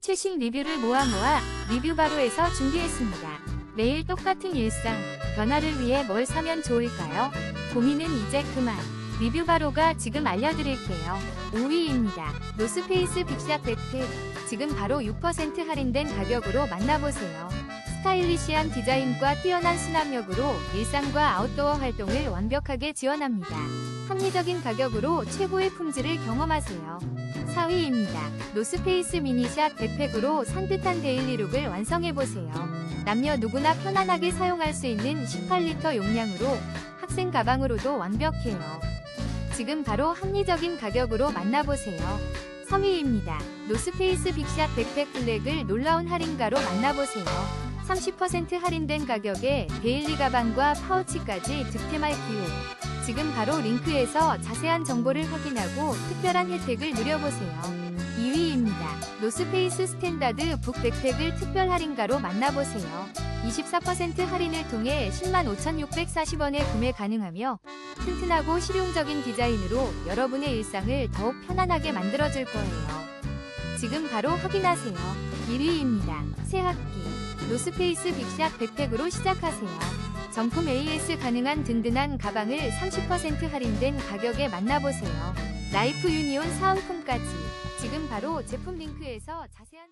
최신 리뷰를 모아 모아 리뷰 바로에서 준비했습니다. 매일 똑같은 일상, 변화를 위해 뭘 사면 좋을까요? 고민은 이제 그만. 리뷰 바로가 지금 알려드릴게요. 5위입니다. 노스페이스 빅샷 백팩. 지금 바로 6% 할인된 가격으로 만나보세요. 스타일리시한 디자인과 뛰어난 수납력으로 일상과 아웃도어 활동을 완벽하게 지원합니다. 합리적인 가격으로 최고의 품질을 경험하세요. 4위입니다. 노스페이스 미니샷 백팩으로 산뜻한 데일리룩을 완성해보세요. 남녀 누구나 편안하게 사용할 수 있는 18리터 용량으로 학생 가방으로도 완벽해요. 지금 바로 합리적인 가격으로 만나보세요. 3위입니다. 노스페이스 빅샷 백팩 블랙을 놀라운 할인가로 만나보세요. 30% 할인된 가격에 데일리 가방과 파우치까지 득템할 기회. 지금 바로 링크에서 자세한 정보를 확인하고 특별한 혜택을 누려보세요. 2위입니다. 노스페이스 스탠다드 북 백팩을 특별 할인가로 만나보세요. 24% 할인을 통해 105,640원에 구매 가능하며 튼튼하고 실용적인 디자인으로 여러분의 일상을 더욱 편안하게 만들어줄 거예요. 지금 바로 확인하세요. 1위입니다. 새 학기 노스페이스 빅샷 백팩으로 시작하세요. 정품 AS 가능한 든든한 가방을 30% 할인된 가격에 만나보세요. 라이프 유니온 사은품까지 지금 바로 제품 링크에서 자세한